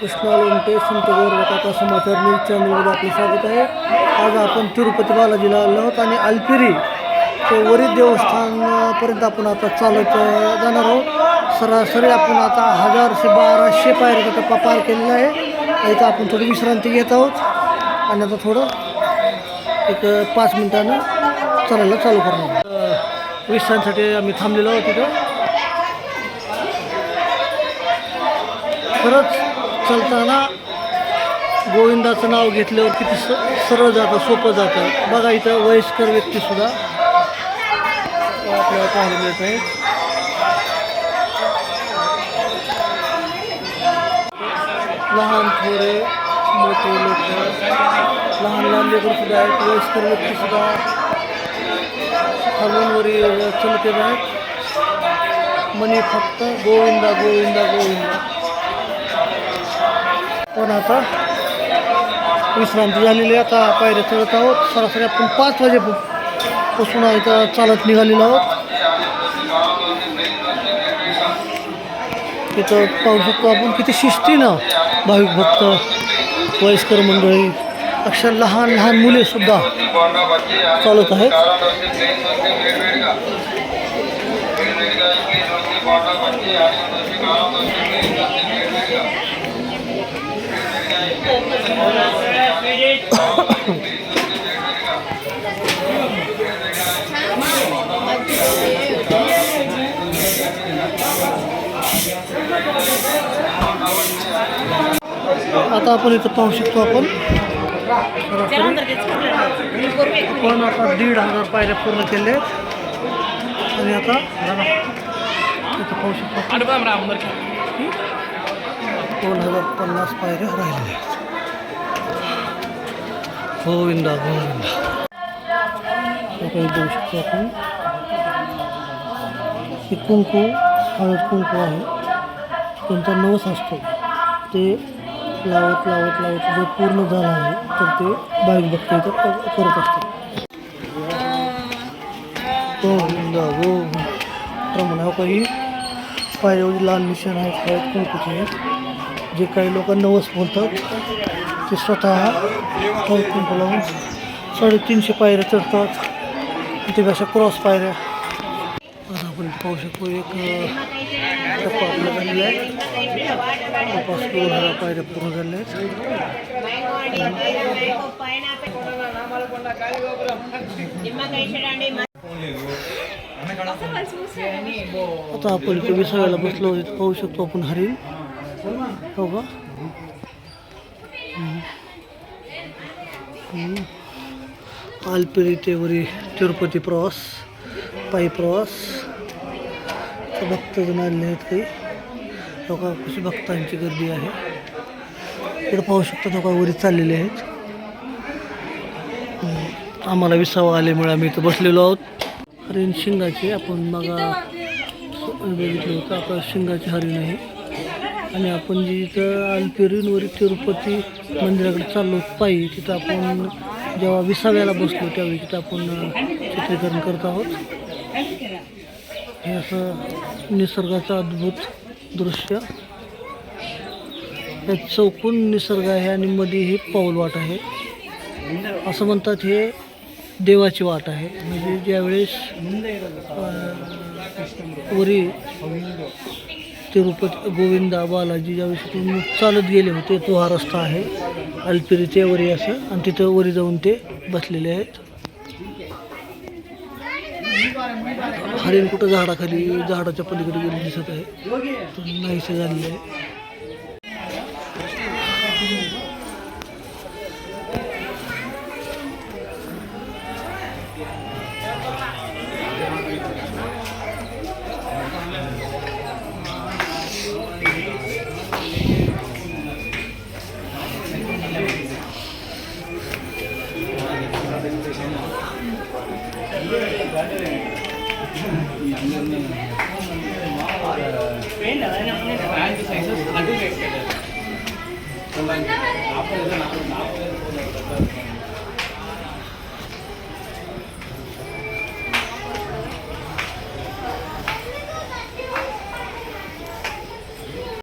कृष्णा लोमटे संत गौरवकाचा समाचार news चॅनलमध्ये आपले स्वागत आहे. आज आपण तिरुपती बालाजीला आलो आहोत आणि अल्पिरी ते वरील देवस्थानपर्यंत आपण आता चालत जाणार आहोत. सरासरी आपण आता हजारशे बाराशे पायऱ्याचा टप्पा पार केलेला आहे. इथं आपण थोडी विश्रांती घेत आहोत. आणि आता थोडं एक पाच मिनटानं चालायला चालू करणार विश्रांतीसाठी आम्ही थांबलेलो आहोत तिथं. खरंच चालताना गोविंदाचं नाव घेतल्यावर किती स सरळ जातं सोपं जातं. बघा इथं वयस्कर व्यक्तीसुद्धा आपल्याला पाहायला मिळत आहे. लहान थोडे मोठे लोक. लहान लहान लेकरं सुद्धा आहेत. वयस्कर व्यक्तीसुद्धा खालून चलते आहेत म्हणे फक्त गोविंदा गोविंदा गोविंदा. पण आता विश्रांती झालेली आहे. आता पायऱ्या चढत आहोत. सरासरी आपण पाच वाजेपासून इथं चालत निघालेलो आहोत. तिथं पाहू शकतो आपण किती शिस्तीनं भाविक भक्त वयस्कर मंडळी अक्षर लहान लहान मुले सुद्धा चालत आहेत. आता आपण इथं पाहू शकतो आपण. आपण आता दीड हजार पायऱ्या पूर्ण केले आणि आता इथं पाहू शकतो दोन हजार पन्नास पायऱ्या राहिलेल्या गोविंदा गोविंदा. आता इथं बघू शकतो आपण. हे कुंकू हळद कुंकू आहे. त्यांचा नवस असतो. ते लावत लावत लावत जे पूर्ण झालं आहे तर ते बाईक भक्त इथं करत असतात. गोविंदा गोविंदा. प्रमाणे हो काही. पायावरील लाल निशाण आहेत हळद कुंकूचे. जे काही लोक नवस बोलतात ते स्वतः हळद लावून साडेतीनशे पायऱ्या चढतात. ते कशा क्रॉस पायऱ्या. आता आपण पाहू शकतो एक टप्पा आपला झालेला आहे. जवळपास दोन हजार पायऱ्या पूर्ण झाल्या आहेत. आता आपण इथे विसाव्याला बसलो पाहू शकतो आपण हरिण. हो का? हम्म. आलपेरी ते वरी तिरुपती प्रवास पायी प्रवास. भक्तजण आलेले आहेत काही. लोका कशी भक्तांची गर्दी आहे. इकडे पाहू शकता लोक वरी चाललेले आहेत. आम्हाला विसावा आल्यामुळे आम्ही इथं बसलेलो आहोत. हरिण शिंगाचे आपण मग बघितलं होतं आता शिंगाची हरिण आहे. आणि आपण जे इथं अल्पेरीनवरी तिरुपती मंदिराकडे चाललो पायी. तिथं आपण जेव्हा विसाव्याला बसलो त्यावेळी तिथं आपण चित्रीकरण करत आहोत. हे असं निसर्गाचं अद्भुत दृश्य. हे चौकून निसर्ग आहे आणि मध्ये ही पाऊल वाट आहे. असं म्हणतात हे देवाची वाट आहे. म्हणजे ज्यावेळेस वरी तिरुपती गोविंदा बालाजी ज्यावेळेस तिथून चालत गेले होते तो हा रस्ता आहे. अल्पिरी ते वरी असं आणि तिथं वरी जाऊन ते बसलेले आहेत. हरिण कुठं झाडाखाली झाडाच्या पलीकडे गेले दिसत आहे. नाहीसं झालेलं आहे Yeah.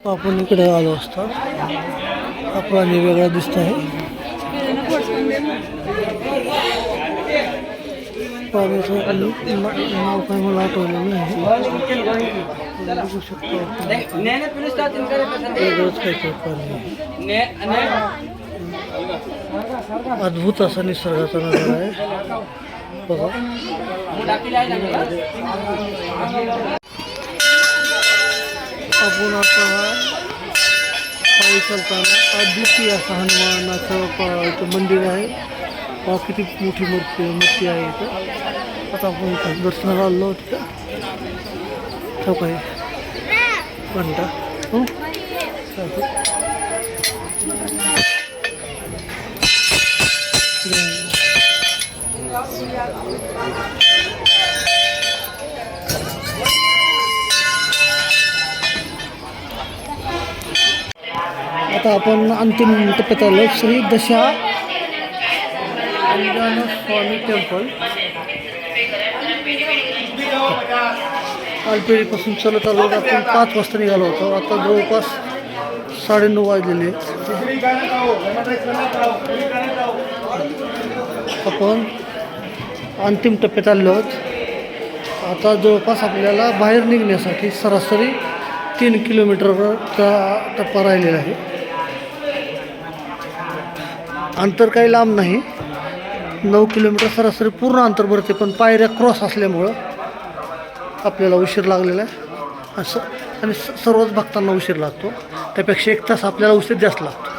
आपण इकडे आलो असतो आपण वेगळा दिसत आहे प्राण्याचं नाव काय मला आठवलेलं नाही बघू शकतो वेगळंच काहीतरी अद्भुत असा निसर्गाचा नजारा आहे. बघा. आपण आता पायी चालताना अद्वितीय असं हनुमानाचं मंदिर आहे. पहा किती मोठी मूर्ती मूर्ती आहे इथं. आता आपण इथं दर्शनाला आलो तिथं ठोक आहे. घंटा. हो? आता आपण अंतिम टप्प्यात आलो श्री दशा अंजन स्वामी टेम्पल आलपेडीपासून चलत आलो. आपण पाच वाजता निघालो होतो. आता जवळपास साडेनऊ वाजलेले आहेत. आपण अंतिम टप्प्यात आलो आहोत. आता जवळपास आपल्याला बाहेर निघण्यासाठी सरासरी तीन किलोमीटरचा टप्पा राहिलेला आहे. अंतर काही लांब नाही. नऊ किलोमीटर सरासरी पूर्ण अंतर भरते पण पायऱ्या क्रॉस असल्यामुळं आपल्याला उशीर लागलेला आहे. असं आणि स सर्वच भक्तांना उशीर लागतो. त्यापेक्षा एक तास आपल्याला उशीर जास्त लागतो.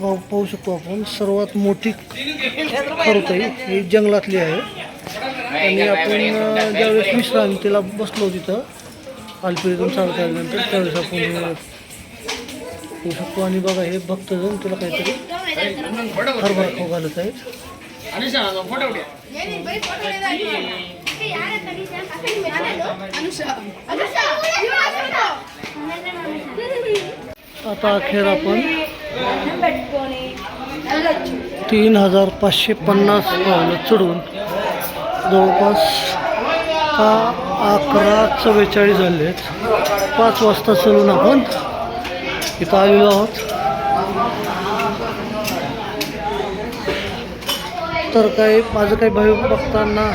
पाहू पाहू शकतो आपण सर्वात मोठी खरुताई ही जंगलातली आहे. आणि आपण ज्यावेळेस विश्रांतीला बसलो तिथं अल्पिरीतून चालत आल्यानंतर त्यावेळेस आपण होऊ शकतो. आणि बघा हे भक्तजन तुला काहीतरी हरभरा खाऊ घालत आहेत. आता अखेर आपण तीन हजार पाचशे पन्नास पावलं चढून जवळपास हा अकरा चव्वेचाळीस झाले आहेत. पाच वाजता चलून आपण इथं आलेलो आहोत. तर काही माझं काही भावी बघताना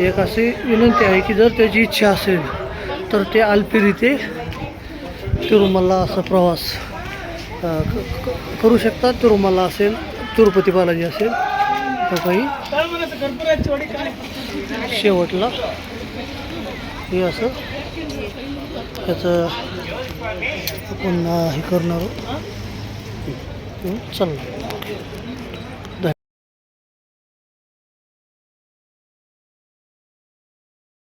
एक अशी विनंती आहे की जर त्याची इच्छा असेल तर ते अल्पिरी ते तिरुमला असा प्रवास क- करू शकतात. तिरुमला असेल तिरुपती बालाजी असेल तर काही शेवटला हे असं त्याचं आपण हे करणार आहोत.